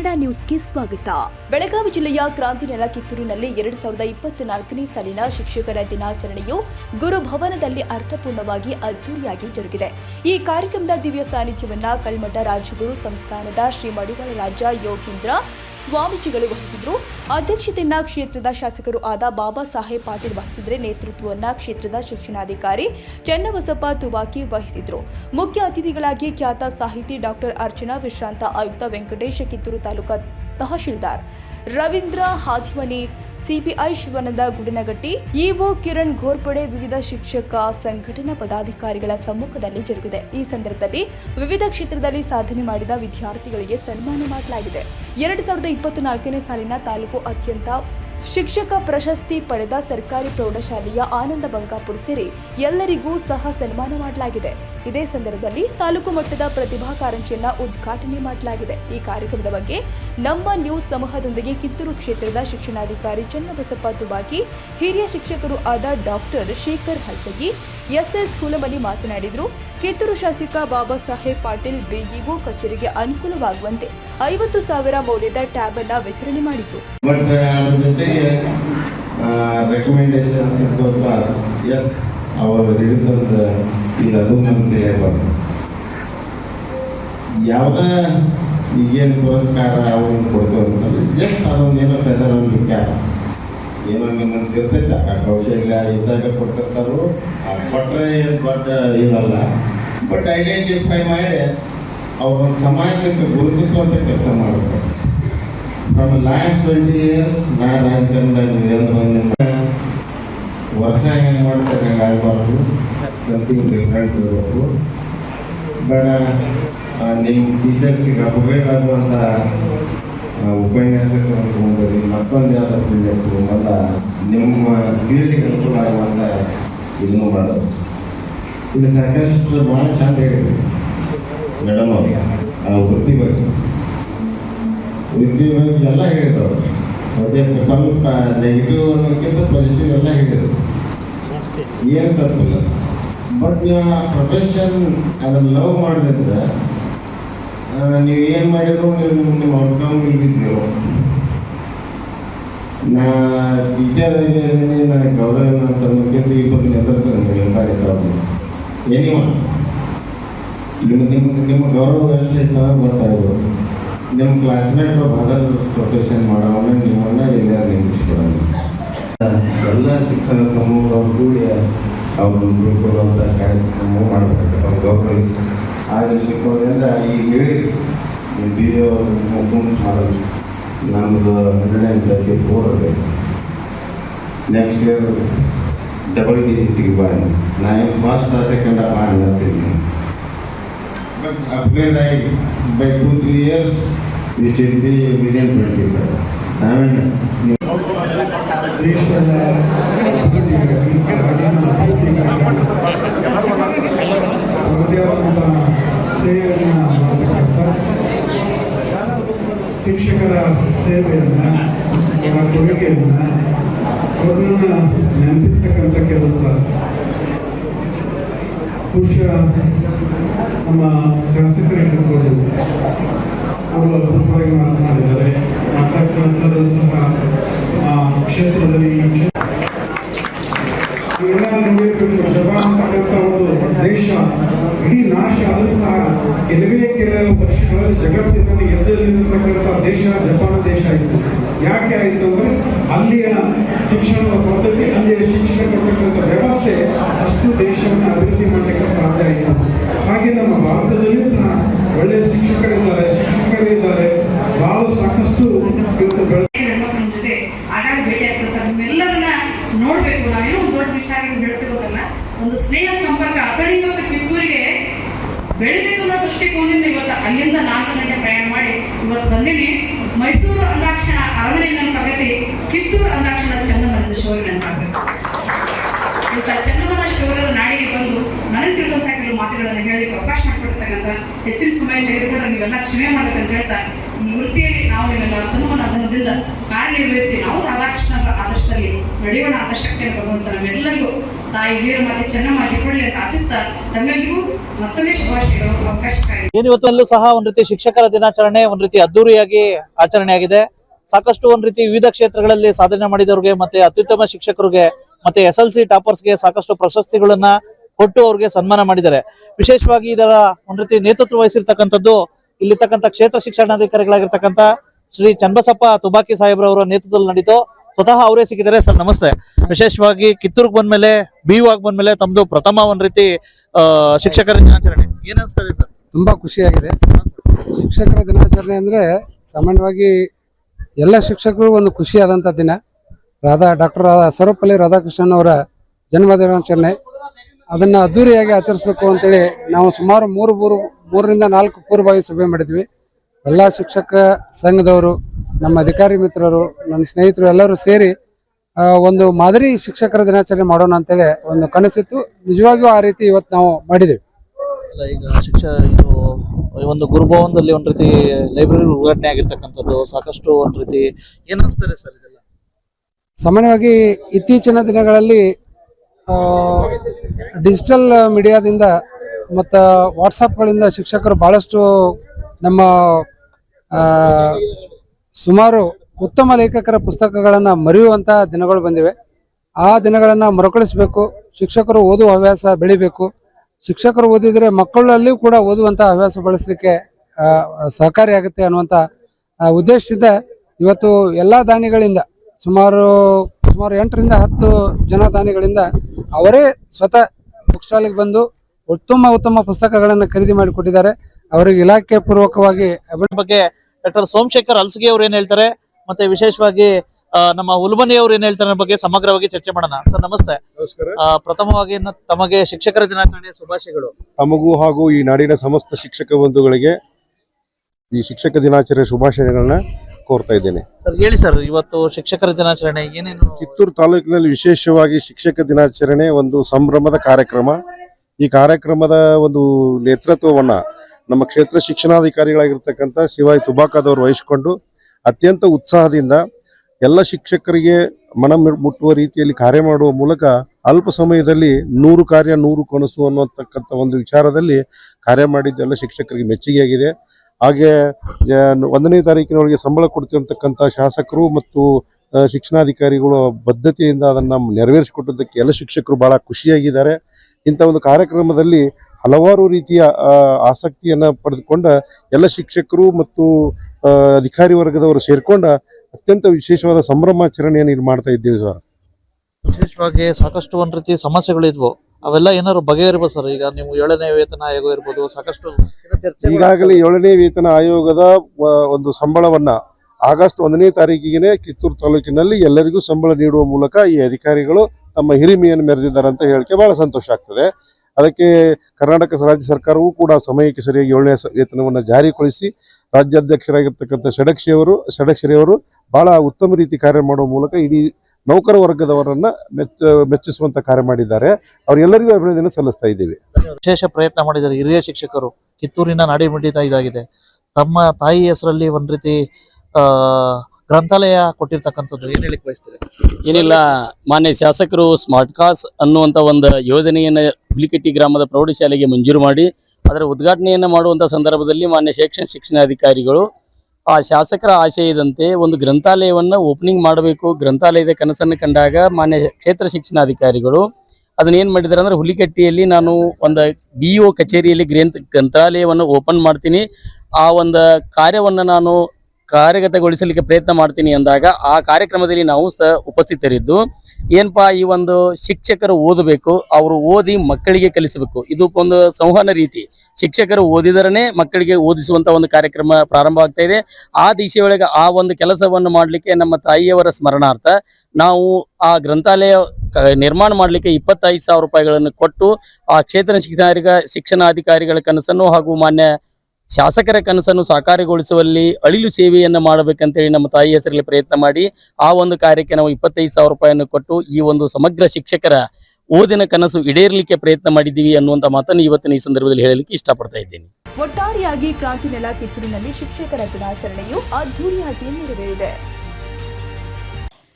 Twenty four Kannada ನ್ಯೂಸ್ಗೆ ಸ್ವಾಗತ. ಬೆಳಗಾವಿ ಜಿಲ್ಲೆಯ ಕ್ರಾಂತಿನೆಲ ಕಿತ್ತೂರಿನಲ್ಲಿ ಎರಡು ಸಾವಿರದ ಇಪ್ಪತ್ನಾಲ್ಕನೇ ಸಾಲಿನ ಶಿಕ್ಷಕರ ದಿನಾಚರಣೆಯು ಗುರುಭವನದಲ್ಲಿ ಅರ್ಥಪೂರ್ಣವಾಗಿ ಅದ್ದೂರಿಯಾಗಿ ಜರುಗಿದೆ. ಈ ಕಾರ್ಯಕ್ರಮದ ದಿವ್ಯ ಸಾನ್ನಿಧ್ಯವನ್ನ ಕಲ್ಮಠ ರಾಜಗುರು ಸಂಸ್ಥಾನದ ಶ್ರೀ ಮಡಿವಾಳ ರಾಜ ಯೋಗೀಂದ್ರ ಸ್ವಾಮೀಜಿಗಳು ವಹಿಸಿದ್ರು. ಅಧ್ಯಕ್ಷತೆಯನ್ನ ಕ್ಷೇತ್ರದ ಶಾಸಕರು ಆದ ಬಾಬಾ ಸಾಹೇಬ್ ಪಾಟೀಲ್ ವಹಿಸಿದ್ರೆ ನೇತೃತ್ವವನ್ನ ಕ್ಷೇತ್ರದ ಶಿಕ್ಷಣಾಧಿಕಾರಿ ಚನ್ನಬಸಪ್ಪ ತುವಾಕಿ ವಹಿಸಿದ್ರು. ಮುಖ್ಯ ಅತಿಥಿಗಳಾಗಿ ಖ್ಯಾತ ಸಾಹಿತಿ ಡಾಕ್ಟರ್ ಅರ್ಚನಾ ವಿಶ್ರಾಂತ, ಆಯುಕ್ತ ವೆಂಕಟೇಶ ಕಿತ್ತೂರು ತಾಲೂಕಾ ತಹಶೀಲ್ದಾರ್ ರವೀಂದ್ರ ಹಾದಿಮನಿ ಸಿಪಿಐ ಶಿವನಂದ ಗುಡನಗಟ್ಟಿ, ಇಒ ಕಿರಣ್ ಘೋರ್ಪಡೆ, ವಿವಿಧ ಶಿಕ್ಷಕ ಸಂಘಟನಾ ಪದಾಧಿಕಾರಿಗಳ ಸಮ್ಮುಖದಲ್ಲಿ ಜರುಗಿದೆ. ಈ ಸಂದರ್ಭದಲ್ಲಿ ವಿವಿಧ ಕ್ಷೇತ್ರದಲ್ಲಿ ಸಾಧನೆ ಮಾಡಿದ ವಿದ್ಯಾರ್ಥಿಗಳಿಗೆ ಸನ್ಮಾನ ಮಾಡಲಾಗಿದೆ. ಎರಡು ಸಾವಿರದ ಇಪ್ಪತ್ನಾಲ್ಕನೇ ಸಾಲಿನ ತಾಲೂಕು ಅತ್ಯಂತ ಶಿಕ್ಷಕ ಪ್ರಶಸ್ತಿ ಪಡೆದ ಸರ್ಕಾರಿ ಪ್ರೌಢಶಾಲೆಯ ಆನಂದ ಬಂಕಾಪುರ್ ಸೇರಿ ಎಲ್ಲರಿಗೂ ಸಹ ಸನ್ಮಾನ ಮಾಡಲಾಗಿದೆ. ಇದೇ ಸಂದರ್ಭದಲ್ಲಿ ತಾಲೂಕು ಮಟ್ಟದ ಪ್ರತಿಭಾ ಕಾರಂಜಿಯನ್ನ ಉದ್ಘಾಟನೆ ಮಾಡಲಾಗಿದೆ. ಈ ಕಾರ್ಯಕ್ರಮದ ಬಗ್ಗೆ ನಮ್ಮ ನ್ಯೂಸ್ ಸಮೂಹದೊಂದಿಗೆ ಕಿತ್ತೂರು ಕ್ಷೇತ್ರದ ಶಿಕ್ಷಣಾಧಿಕಾರಿ ಚನ್ನಬಸಪ್ಪ ತುಬಾಕಿ ಹಿರಿಯ ಶಿಕ್ಷಕರು ಆದ ಡಾಕ್ಟರ್ ಶೇಖರ್ ಹಲ್ಸಗಿ ಎಸ್ಎಸ್ ಹುಲಮನಿ ಮಾತನಾಡಿದರು. ಕಿತ್ತೂರು ಶಾಸಕ ಬಾಬಾ ಸಾಹೇಬ್ ಪಾಟೀಲ್ ಬಿಇಒ ಕಚೇರಿಗೆ ಅನುಕೂಲವಾಗುವಂತೆ ಐವತ್ತು ಸಾವಿರ ಮೌಲ್ಯದ ಟ್ಯಾಬ್ ಅನ್ನ ವಿತರಣೆ ಮಾಡಿದ್ರು ಬಟ್ ಜೊತೆಗೆ ರೆಕಮೆಂಡೇಶನ್ಸ್ ಎಸ್ ಅವರು ಹಿಡಿದಂತ ಇದು ಅದು ಅಂತ ಹೇಳ್ಬಾರ್ದು ಯಾವುದೇ ಈಗೇನು ಪುರಸ್ಕಾರ ಅವ್ರಿಗೆ ಕೊಡ್ತೇವೆ ಅಂತಂದ್ರೆ ಜಸ್ಟ್ ಅದೊಂದು ಏನೋ ಫೆದರ್ ಒಂದು ಕ್ಯಾಪ್ ಏನೋ ನಿಮ್ಮಂತ ಇರ್ತೈತೆ ಆ ಕೌಶಲ್ಯ ಇದ್ದಾಗ ಕೊಟ್ಟಿರ್ತಾರೋ, ಆ ಕೊಟ್ಟರೆ ಏನು ದೊಡ್ಡ ಇದಲ್ಲ ಬಟ್ ಐಡೆಂಟಿಫೈ ಮಾಡಿ ಅವ್ರೊಂದು ಸಮಾಜಕ್ಕೆ ಗುರುತಿಸುವಂಥ ಕೆಲಸ ಮಾಡಬೇಕು. ಫ್ರಮ್ ಲಾಸ್ಟ್ ಟ್ವೆಂಟಿ ಇಯರ್ಸ್ ನಾ ರಾಜಕಾರಣದಾಗ ವರ್ಷ ಹೆಂಗೆ ಮಾಡ್ತಾರೆ ಹಂಗೆ ಆಗಬಾರ್ದು ಸಮಥಿಂಗ್ ಡಿಫ್ರೆಂಟ್ ಇರಬೇಕು ಬಟ್ ನಿಮ್ಮ ಟೀಚರ್ಸಿಗೆ ಅಪ್ಗ್ರೇಡ್ ಆಗುವಂಥ ಉಪನ್ಯಾಸಕರು ತಗೊಂಡ್ರಿ ಮತ್ತೊಂದು ಯಾವುದೋ ಫೀಲ್ಡ್ ಅಲ್ಲ ನಿಮ್ಮ ಫೀಲ್ಡಿಗೆ ಅನುಕೂಲ ಆಗುವಂಥ ಇದನ್ನು ಮಾಡೋದು. ಇದು ಸಾಕಷ್ಟು ಭಾಳ ಚೆಂದ ಹೇಳಿದ್ರಿ ಮೇಡಮ್ ಅವ್ರಿಗೆ. ಆ ವೃತ್ತಿ ಬಗ್ಗೆ ಬಗ್ಗೆ ಎಲ್ಲ ಹೇಳಿದ್ರು ಅದೇ ಸ್ವಲ್ಪ ನೆಗೆಟಿವ್ ಅನ್ನೋಕ್ಕಿಂತ ಪಾಸಿಟಿವ್ ಎಲ್ಲ ಹೇಳಿದ್ರು. ಏನು ತಪ್ಪಿಲ್ಲ. ಬಟ್ ನೀವು ಆ ಪ್ರೊಫೆಷನ್ ಅದನ್ನು ಲವ್ ಮಾಡಿದ್ರೆ ನೀವು ಏನು ಮಾಡಿದ್ರು ನೀವು ನಿಮ್ಮ ಔಟ್ಕಮ್ ಇಲ್ದಿದ್ದೀರೋ ನಾ ಟೀಚರ್ ಇದ್ದೀನಿ ನನಗೆ ಗೌರವ ಅಂತ ಅನ್ನೋಕ್ಕಿಂತ ಇಬ್ಬರು ಎದುರಿಸ್ತಾರೆ ಎಂಬಾಗಿದ್ದವ್ರು ಎನಿವ ನಿಮ್ಮ ನಿಮ್ಮ ನಿಮ್ಮ ಗೌರವ ಎಷ್ಟು ಇತ್ತು ಗೊತ್ತಾಗ್ಬೋದು ನಿಮ್ಮ ಕ್ಲಾಸ್ಮೇಟ್ ಅದರ್ ಪ್ರೊಫೆಷನ್ ಮಾಡೋವನ್ನ ನಿಮ್ಮನ್ನ ಎಲ್ಲ ನೇಮಿಸ್ಕೊಡೋಣ ಎಲ್ಲ ಶಿಕ್ಷಣ ಸಮೂಹದವ್ರು ಕೂಡಿ ಅವರು ಬೀಳ್ಕೊಡುವಂಥ ಕಾರ್ಯಕ್ರಮ ಮಾಡಬೇಕಾಗ್ತದೆ ಗೌರವಿಸಿ ಆ ದೃಷ್ಟಿಕೋನದಿಂದ ಈಗ ಹೇಳಿ ಬಿ ಎ ಮುಖ್ಯಮಂತ್ರಿ ಮಾಡೋದು ನಮ್ಮದು hundred four next year double ಡಿಜಿಟಿಗೆ ಬಾ. ನಾ ಫಸ್ಟ್ ಸೆಕೆಂಡ್ ಬಾ ಅನ್ನತ್ತೀನಿ. Two three years we should be within twenty five ನಾವೇನು ದೇಶದ ಅವರದೇ ಆದಂಥ ಸೇವೆಯನ್ನು ಮಾಡತಕ್ಕಂಥ ಶಿಕ್ಷಕರ ಸೇವೆಯನ್ನು, ಅವರ ಕೊಡುಗೆಯನ್ನು, ಅವ್ರನ್ನ ನೆನಪಿಸ್ತಕ್ಕಂಥ ಕೆಲಸ. ಬಹುಶಃ ನಮ್ಮ ಶಾಸಕರಿರ್ಬೋದು ಅವರು ಅದ್ಭುತವಾಗಿ ಮಾತನಾಡಿದ್ದಾರೆ ಸರ್ ಸಹ ಆ ಕ್ಷೇತ್ರದಲ್ಲಿ ಈ ಕ್ಷೇತ್ರ ಇವೆಲ್ಲ ನೋಡಿರ್ಬೇಕು ಜಪಾನ್ ಒಂದು ದೇಶ ಇಡೀ ನಾಶ ಆದರೂ ಸಹ ಕೆಲವೇ ಕೆಲವು ವರ್ಷಗಳಲ್ಲಿ ಜಗತ್ತಿನಲ್ಲಿ ಎದ್ದಲ್ಲಿರತಕ್ಕಂಥ ದೇಶ ಜಪಾನ್ ದೇಶ ಆಯಿತು ಯಾಕೆ ಆಯಿತು ಅಂದರೆ ಅಲ್ಲಿಯ ಶಿಕ್ಷಣದ ಪದ್ಧತಿ ಅಲ್ಲಿಯ ಶಿಕ್ಷಣ ಕೊಡ್ತಕ್ಕಂಥ ವ್ಯವಸ್ಥೆ ಅಷ್ಟು ದೇಶವನ್ನು ಒಂದು ಸ್ನೇಹ ಸಂಪರ್ಕ ಅಥಣಿ ಮತ್ತು ಕಿತ್ತೂರಿಗೆ ಬೆಳಿಬೇಕು ಅನ್ನೋ ದೃಷ್ಟಿಕೋನದಿಂದ ಇವತ್ತು ಅಲ್ಲಿಂದ ನಾಲ್ಕು ಗಂಟೆ ಪ್ರಯಾಣ ಮಾಡಿ ಇವತ್ತು ಬಂದೀನಿ. ಮೈಸೂರು ಅಂದಾಕ್ಷಣ ಅರಮನೆ ಕರೆತಿ ಕಿತ್ತೂರು ಅಂದಾಕ್ಷಣ ಚಂದನ ಶಿವರಿ ನೆನಪಾಗಬೇಕು ಇಂಥ ಚಂದನ ಶಿವರದ ನಾಡಿಗೆ ಬಂದು ನನಗೆ ತಿಳಿದಂತಹ ಕೆಲವು ಮಾತುಗಳನ್ನು ಹೇಳಿ ಅವಕಾಶ ಮಾಡಿಕೊಡ್ತಕ್ಕಂಥ ಹೆಚ್ಚಿನ ಸಮಯ ತೆಗೆದುಕೊಂಡ್ರೆ ನೀವೆಲ್ಲ ಕ್ಷಮೆ ಮಾಡಬೇಕಂತ ಹೇಳ್ತಾ, ಈ ವೃತ್ತಿಯಲ್ಲಿ ನಾವು ನಿಮ್ಮೆಲ್ಲ ತಮ್ಮ ಅದನ್ನದಿಂದ ಕಾರ್ಯನಿರ್ವಹಿಸಿ ನಾವು ರಾಧಾಕೃಷ್ಣರ ಆದರ್ಶದಲ್ಲಿ ನಡೆಯೋಣ ಅಂತ ಶಕ್ತಿಯನ್ನು ಭಗವಂತ ನಮ್ಮೆಲ್ಲರಿಗೂ ತಾಯಿ ವೀರಮಾತೆ ಚೆನ್ನಮ್ಮಾಜಿ ಕೊಡಲಿ ಅಂತ ಆಶಿಸ್ತಾ ತಮ್ಮೆಲ್ಲರಿಗೂ ಮತ್ತೊಮ್ಮೆ ಶುಭಾಶಯಗಳು ಅವಕಾಶಕ್ಕಾಗಿ. ಏನು ಇವತ್ತಲ್ಲೂ ಸಹ ಒಂದ್ ರೀತಿ ಶಿಕ್ಷಕರ ದಿನಾಚರಣೆ, ಒಂದ್ ರೀತಿ ಅದ್ದೂರಿಯಾಗಿ ಆಚರಣೆ ಆಗಿದೆ ಸಾಕಷ್ಟು ಒಂದ್ ರೀತಿ ವಿವಿಧ ಕ್ಷೇತ್ರಗಳಲ್ಲಿ ಸಾಧನೆ ಮಾಡಿದವ್ರಿಗೆ ಮತ್ತೆ ಅತ್ಯುತ್ತಮ ಶಿಕ್ಷಕರಿಗೆ ಮತ್ತೆ ಎಸ್ ಎಲ್ ಸಿ ಟಾಪರ್ಸ್ಗೆ ಸಾಕಷ್ಟು ಪ್ರಶಸ್ತಿಗಳನ್ನ ಕೊಟ್ಟು ಅವ್ರಿಗೆ ಸನ್ಮಾನ ಮಾಡಿದ್ದಾರೆ. ವಿಶೇಷವಾಗಿ ಇದರ ಒಂದ್ ರೀತಿ ನೇತೃತ್ವ ವಹಿಸಿರ್ತಕ್ಕಂಥದ್ದು ಇಲ್ಲಿರ್ತಕ್ಕಂಥ ಕ್ಷೇತ್ರ ಶಿಕ್ಷಣಾಧಿಕಾರಿಗಳಾಗಿರ್ತಕ್ಕಂಥ ಶ್ರೀ ಚನ್ನಬಸಪ್ಪ ತುಬಾಕಿ ಸಾಹೇಬ್ರವರ ನೇತೃತ್ವದಲ್ಲಿ ನಡೀತು. ಸ್ವತಃ ಅವರೇ ಸಿಕ್ಕಿದ್ದಾರೆ. ಸರ್, ನಮಸ್ತೆ. ವಿಶೇಷವಾಗಿ ಕಿತ್ತೂರ್ಗ್ ಬಂದ್ಮೇಲೆ ಬಿ ಆಗಿ ಬಂದ್ಮೇಲೆ ತಮ್ದು ಪ್ರಥಮ ಒಂದ್ ರೀತಿ ಶಿಕ್ಷಕರ ದಿನಾಚರಣೆ. ಏನ್ ಅನ್ಸ್ತದೆ ಸರ್? ತುಂಬಾ ಖುಷಿಯಾಗಿದೆ. ಶಿಕ್ಷಕರ ದಿನಾಚರಣೆ ಅಂದ್ರೆ ಸಾಮಾನ್ಯವಾಗಿ ಎಲ್ಲ ಶಿಕ್ಷಕರು ಒಂದು ಖುಷಿಯಾದಂಥ ದಿನ. ರಾಧಾ, ಡಾಕ್ಟರ್ ಸರ್ವಪಲ್ಲಿ ರಾಧಾಕೃಷ್ಣನ್ ಅವರ ಜನ್ಮ ದಿನಾಚರಣೆ. ಅದನ್ನ ಅದ್ದೂರಿಯಾಗಿ ಆಚರಿಸಬೇಕು ಅಂತೇಳಿ ನಾವು ಸುಮಾರು ಮೂರು ಮೂರು, ಮೂರರಿಂದ ನಾಲ್ಕು ಪೂರ್ವಭಾವಿ ಸಭೆ ಮಾಡಿದ್ವಿ. ಎಲ್ಲ ಶಿಕ್ಷಕ ಸಂಘದವರು ನಮ್ಮ ಅಧಿಕಾರಿ ಮಿತ್ರರು ನನ್ನ ಸ್ನೇಹಿತರು ಎಲ್ಲರೂ ಸೇರಿ ಒಂದು ಮಾದರಿ ಶಿಕ್ಷಕರ ದಿನಾಚರಣೆ ಮಾಡೋಣ ಅಂತೇಳಿ ಒಂದು ಕನಸಿತ್ತು. ನಿಜವಾಗಿಯೂ ಆ ರೀತಿ ಇವತ್ತು ನಾವು ಮಾಡಿದೀವಿ. ಅಲ್ಲ ಈಗ ಶಿಕ್ಷ ಇದು ಒಂದು ಗುರುಭವನದಲ್ಲಿ ಒಂದ್ ರೀತಿ ಲೈಬ್ರರಿ ಉದ್ಘಾಟನೆ ಆಗಿರ್ತಕ್ಕಂಥದ್ದು ಸಾಕಷ್ಟು ಒಂದ್ ರೀತಿ ಏನು ಅನ್ಸ್ತಾರೆ ಸರ್ ಇದೆಲ್ಲ? ಸಾಮಾನ್ಯವಾಗಿ ಇತ್ತೀಚಿನ ದಿನಗಳಲ್ಲಿ ಡಿಜಿಟಲ್ ಮೀಡಿಯಾದಿಂದ ಮತ್ತು ವಾಟ್ಸಪ್ಗಳಿಂದ ಶಿಕ್ಷಕರು ಭಾಳಷ್ಟು ನಮ್ಮ ಸುಮಾರು ಉತ್ತಮ ಲೇಖಕರ ಪುಸ್ತಕಗಳನ್ನು ಮರೆಯುವಂತಹ ದಿನಗಳು ಬಂದಿವೆ. ಆ ದಿನಗಳನ್ನು ಮರುಕಳಿಸಬೇಕು, ಶಿಕ್ಷಕರು ಓದುವ ಹವ್ಯಾಸ ಬೆಳಿಬೇಕು. ಶಿಕ್ಷಕರು ಓದಿದರೆ ಮಕ್ಕಳಲ್ಲಿಯೂ ಕೂಡ ಓದುವಂಥ ಹವ್ಯಾಸ ಬಳಸಲಿಕ್ಕೆ ಸಹಕಾರಿಯಾಗುತ್ತೆ ಅನ್ನುವಂಥ ಉದ್ದೇಶದಿಂದ ಇವತ್ತು ಎಲ್ಲ ದಾನಿಗಳಿಂದ, ಸುಮಾರು ಸುಮಾರು ಎಂಟರಿಂದ ಹತ್ತು ಜನ ದಾನಿಗಳಿಂದ ಅವರೇ ಸ್ವತಃ ಬುಕ್ ಸ್ಟಾಲಿಗೆ ಬಂದು ಉತ್ತಮ ಉತ್ತಮ ಪುಸ್ತಕಗಳನ್ನು ಖರೀದಿ ಮಾಡಿಕೊಟ್ಟಿದ್ದಾರೆ. ಅವರಿಗೆ ಇಲಾಖೆ ಪೂರ್ವಕವಾಗಿ ಬಗ್ಗೆ ಡಾಕ್ಟರ್ ಸೋಮಶೇಖರ್ ಅಲ್ಸಗಿ ಅವ್ರು ಏನ್ ಹೇಳ್ತಾರೆ? ಮತ್ತೆ ವಿಶೇಷವಾಗಿ ನಮ್ಮ ಉಲ್ಬನಿ ಅವ್ರು ಏನ್ ಹೇಳ್ತಾರೆ ಬಗ್ಗೆ ಸಮಗ್ರವಾಗಿ ಚರ್ಚೆ ಮಾಡೋಣ. ಸರ್ ನಮಸ್ತೆ. ಪ್ರಥಮವಾಗಿ ತಮಗೆ ಶಿಕ್ಷಕರ ದಿನಾಚರಣೆಯ ಶುಭಾಶಯಗಳು. ತಮಗೂ ಹಾಗೂ ಈ ನಾಡಿನ ಸಮಸ್ತ ಶಿಕ್ಷಕ ಬಂಧುಗಳಿಗೆ ಈ ಶಿಕ್ಷಕ ದಿನಾಚರಣೆ ಶುಭಾಶಯಗಳನ್ನ ಕೋರ್ತಾ ಇದ್ದೇನೆ. ಸರ್ ಹೇಳಿ ಸರ್ ಇವತ್ತು ಶಿಕ್ಷಕರ ದಿನಾಚರಣೆ ಏನೇನು? ಕಿತ್ತೂರು ತಾಲೂಕಿನಲ್ಲಿ ವಿಶೇಷವಾಗಿ ಶಿಕ್ಷಕ ದಿನಾಚರಣೆ ಒಂದು ಸಂಭ್ರಮದ ಕಾರ್ಯಕ್ರಮ. ಈ ಕಾರ್ಯಕ್ರಮದ ಒಂದು ನೇತೃತ್ವವನ್ನ ನಮ್ಮ ಕ್ಷೇತ್ರ ಶಿಕ್ಷಣಾಧಿಕಾರಿಗಳಾಗಿರ್ತಕ್ಕಂಥ ಶಿವಾಯಿ ತುಬಾಕದವರು ವಹಿಸಿಕೊಂಡು ಅತ್ಯಂತ ಉತ್ಸಾಹದಿಂದ ಎಲ್ಲ ಶಿಕ್ಷಕರಿಗೆ ಮನ ಮುಟ್ಟುವ ರೀತಿಯಲ್ಲಿ ಕಾರ್ಯ ಮಾಡುವ ಮೂಲಕ ಅಲ್ಪ ಸಮಯದಲ್ಲಿ ನೂರು ಕಾರ್ಯ ನೂರು ಕನಸು ಅನ್ನುವಂತಕ್ಕಂಥ ಒಂದು ವಿಚಾರದಲ್ಲಿ ಕಾರ್ಯ ಮಾಡಿದ್ದೆಲ್ಲ ಶಿಕ್ಷಕರಿಗೆ ಮೆಚ್ಚುಗೆಯಾಗಿದೆ. ಹಾಗೆ ಒಂದನೇ ತಾರೀಕಿನೊಳಗೆ ಸಂಬಳ ಕೊಡ್ತಿರ್ತಕ್ಕಂಥ ಶಾಸಕರು ಮತ್ತು ಶಿಕ್ಷಣಾಧಿಕಾರಿಗಳು ಬದ್ಧತೆಯಿಂದ ಅದನ್ನು ನೆರವೇರಿಸಿಕೊಟ್ಟದ್ದಕ್ಕೆ ಎಲ್ಲ ಶಿಕ್ಷಕರು ಭಾಳ ಖುಷಿಯಾಗಿದ್ದಾರೆ. ಇಂಥ ಒಂದು ಕಾರ್ಯಕ್ರಮದಲ್ಲಿ ಹಲವಾರು ರೀತಿಯ ಆಸಕ್ತಿಯನ್ನು ಪಡೆದುಕೊಂಡ ಎಲ್ಲ ಶಿಕ್ಷಕರು ಮತ್ತು ಅಧಿಕಾರಿ ವರ್ಗದವರು ಸೇರಿಕೊಂಡ ಅತ್ಯಂತ ವಿಶೇಷವಾದ ಸಂಭ್ರಮಾಚರಣೆಯನ್ನು ಇಲ್ಲಿ ಮಾಡ್ತಾ ಇದ್ದೇವೆ ಸರ್. ವಿಶೇಷವಾಗಿ ಸಾಕಷ್ಟು ಒಂದು ರೀತಿ ಸಮಸ್ಯೆಗಳಿದ್ವು ಅವೆಲ್ಲ ಏನಾದ್ರು ಬಗೆಹರಿಬೋದು ಸರ್? ಈಗ ನೀವು ಏಳನೇ ವೇತನ ಆಯೋಗ ಇರ್ಬೋದು ಸಾಕಷ್ಟು ಈಗಾಗಲೇ ಏಳನೇ ವೇತನ ಆಯೋಗದ ಒಂದು ಸಂಬಳವನ್ನ ಆಗಸ್ಟ್ ಒಂದನೇ ತಾರೀಕಿಗೆ ಕಿತ್ತೂರು ತಾಲೂಕಿನಲ್ಲಿ ಎಲ್ಲರಿಗೂ ಸಂಬಳ ನೀಡುವ ಮೂಲಕ ಈ ಅಧಿಕಾರಿಗಳು ತಮ್ಮ ಹಿರಿಮೆಯನ್ನು ಮೆರೆದಿದ್ದಾರೆ ಅಂತ ಹೇಳಿಕೆ ಬಹಳ ಸಂತೋಷ ಆಗ್ತದೆ. ಅದಕ್ಕೆ ಕರ್ನಾಟಕ ರಾಜ್ಯ ಸರ್ಕಾರವೂ ಕೂಡ ಸಮಯಕ್ಕೆ ಸರಿಯಾಗಿ ಏಳನೇ ವೇತನವನ್ನು ಜಾರಿಗೊಳಿಸಿ ರಾಜ್ಯಾಧ್ಯಕ್ಷರಾಗಿರ್ತಕ್ಕಂಥ ಷಡಕ್ಷಿಯವರು ಷಡಕ್ಷರಿಯವರು ಬಹಳ ಉತ್ತಮ ರೀತಿ ಕಾರ್ಯ ಮಾಡುವ ಮೂಲಕ ಇಡೀ ನೌಕರ ವರ್ಗದವರನ್ನ ಮೆಚ್ಚ ಮೆಚ್ಚಿಸುವಂತ ಕಾರ್ಯ ಮಾಡಿದ್ದಾರೆ. ಅವರೆಲ್ಲರಿಗೂ ಅಭಿನಂದನೆ ಸಲ್ಲಿಸ್ತಾ ಇದ್ದೀವಿ. ವಿಶೇಷ ಪ್ರಯತ್ನ ಮಾಡಿದ್ದಾರೆ ಹಿರಿಯ ಶಿಕ್ಷಕರು. ಕಿತ್ತೂರಿನ ನಾಡಿ ಮಿಡಿತ ಇದಾಗಿದೆ. ತಮ್ಮ ತಾಯಿ ಹೆಸರಲ್ಲಿ ಒಂದ್ ರೀತಿ ಗ್ರಂಥಾಲಯ ಕೊಟ್ಟಿರ್ತಕ್ಕಂಥದ್ದು ಏನ್ ಹೇಳಿಕ್ ಬಯಸ್ತೀರಿ? ಏನಿಲ್ಲ, ಮಾನ್ಯ ಶಾಸಕರು ಸ್ಮಾರ್ಟ್ ಕಾಸ್ ಅನ್ನುವಂತ ಒಂದು ಯೋಜನೆಯನ್ನು ಹುಲಿಕಟ್ಟಿ ಗ್ರಾಮದ ಪ್ರೌಢಶಾಲೆಗೆ ಮಂಜೂರು ಮಾಡಿ, ಅದರ ಉದ್ಘಾಟನೆಯನ್ನು ಮಾಡುವಂಥ ಸಂದರ್ಭದಲ್ಲಿ ಮಾನ್ಯ ಶೈಕ್ಷಣಿಕ ಶಿಕ್ಷಣಾಧಿಕಾರಿಗಳು ಆ ಶಾಸಕರ ಆಶಯದಂತೆ ಒಂದು ಗ್ರಂಥಾಲಯವನ್ನು ಓಪನಿಂಗ್ ಮಾಡಬೇಕು. ಗ್ರಂಥಾಲಯದ ಕನಸನ್ನು ಕಂಡಾಗ ಮಾನ್ಯ ಕ್ಷೇತ್ರ ಶಿಕ್ಷಣಾಧಿಕಾರಿಗಳು ಅದನ್ನ ಏನು ಮಾಡಿದ್ದಾರೆ ಅಂದ್ರೆ ಹುಲಿಕಟ್ಟಿಯಲ್ಲಿ ನಾನು ಒಂದು ಬಿ ಕಚೇರಿಯಲ್ಲಿ ಗ್ರಂಥ ಗ್ರಂಥಾಲಯವನ್ನು ಓಪನ್ ಮಾಡ್ತೀನಿ. ಆ ಒಂದು ಕಾರ್ಯವನ್ನು ನಾನು ಕಾರ್ಯಗತಗೊಳಿಸಲಿಕ್ಕೆ ಪ್ರಯತ್ನ ಮಾಡ್ತೀನಿ ಅಂದಾಗ ಆ ಕಾರ್ಯಕ್ರಮದಲ್ಲಿ ನಾವು ಸ ಉಪಸ್ಥಿತರಿದ್ದು ಏನಪ್ಪಾ ಈ ಒಂದು ಶಿಕ್ಷಕರು ಓದಬೇಕು, ಅವರು ಓದಿ ಮಕ್ಕಳಿಗೆ ಕಲಿಸಬೇಕು. ಇದು ಒಂದು ಸಂವಹನ ರೀತಿ. ಶಿಕ್ಷಕರು ಓದಿದರನೇ ಮಕ್ಕಳಿಗೆ ಓದಿಸುವಂತ ಒಂದು ಕಾರ್ಯಕ್ರಮ ಪ್ರಾರಂಭ ಆಗ್ತಾ ಇದೆ. ಆ ದಿಶೆಯೊಳಗೆ ಆ ಒಂದು ಕೆಲಸವನ್ನು ಮಾಡಲಿಕ್ಕೆ ನಮ್ಮ ತಾಯಿಯವರ ಸ್ಮರಣಾರ್ಥ ನಾವು ಆ ಗ್ರಂಥಾಲಯ ನಿರ್ಮಾಣ ಮಾಡಲಿಕ್ಕೆ ಇಪ್ಪತ್ತೈದು ಸಾವಿರ ರೂಪಾಯಿಗಳನ್ನು ಕೊಟ್ಟು ಆ ಕ್ಷೇತ್ರ ಶಿಕ್ಷಣ ಶಿಕ್ಷಣಾಧಿಕಾರಿಗಳ ಕನಸನ್ನು ಹಾಗೂ ಮಾನ್ಯ ಶಾಸಕರ ಕನಸನ್ನು ಸಾಕಾರಗೊಳಿಸುವಲ್ಲಿ ಅಳಿಲು ಸೇವೆಯನ್ನು ಮಾಡಬೇಕಂತೇಳಿ ನಮ್ಮ ತಾಯಿ ಹೆಸರಲ್ಲಿ ಪ್ರಯತ್ನ ಮಾಡಿ ಆ ಒಂದು ಕಾರ್ಯಕ್ಕೆ ನಾವು ಇಪ್ಪತ್ತೈದು ಸಾವಿರ ರೂಪಾಯಿಯನ್ನು ಕೊಟ್ಟು ಈ ಒಂದು ಸಮಗ್ರ ಶಿಕ್ಷಕರ ಓದಿನ ಕನಸು ಈಡೇರಲಿಕ್ಕೆ ಪ್ರಯತ್ನ ಮಾಡಿದ್ದೀವಿ ಅನ್ನುವಂಥ ಮಾತನ್ನು ಇವತ್ತಿನ ಈ ಸಂದರ್ಭದಲ್ಲಿ ಹೇಳಲಿಕ್ಕೆ ಇಷ್ಟಪಡ್ತಾ ಇದ್ದೇನೆ. ಒಟ್ಟಾರೆಯಾಗಿ ಕ್ರಾಂತಿ ನೆಲ ಕಿತ್ತೂರಿನಲ್ಲಿ ಶಿಕ್ಷಕರ ದಿನಾಚರಣೆಯು ಅದ್ದೂರಿಯಾಗಿ ನೆರವೇರಿದೆ.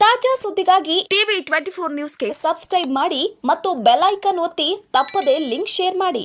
ತಾಜಾ ಸುದ್ದಿಗಾಗಿ ಟಿವಿ ಟ್ವೆಂಟಿ ಫೋರ್ ನ್ಯೂಸ್ಗೆ ಸಬ್ಸ್ಕ್ರೈಬ್ ಮಾಡಿ ಮತ್ತು ಬೆಲ್ ಐಕನ್ ಒತ್ತಿ ತಪ್ಪದೇ ಲಿಂಕ್ ಶೇರ್ ಮಾಡಿ.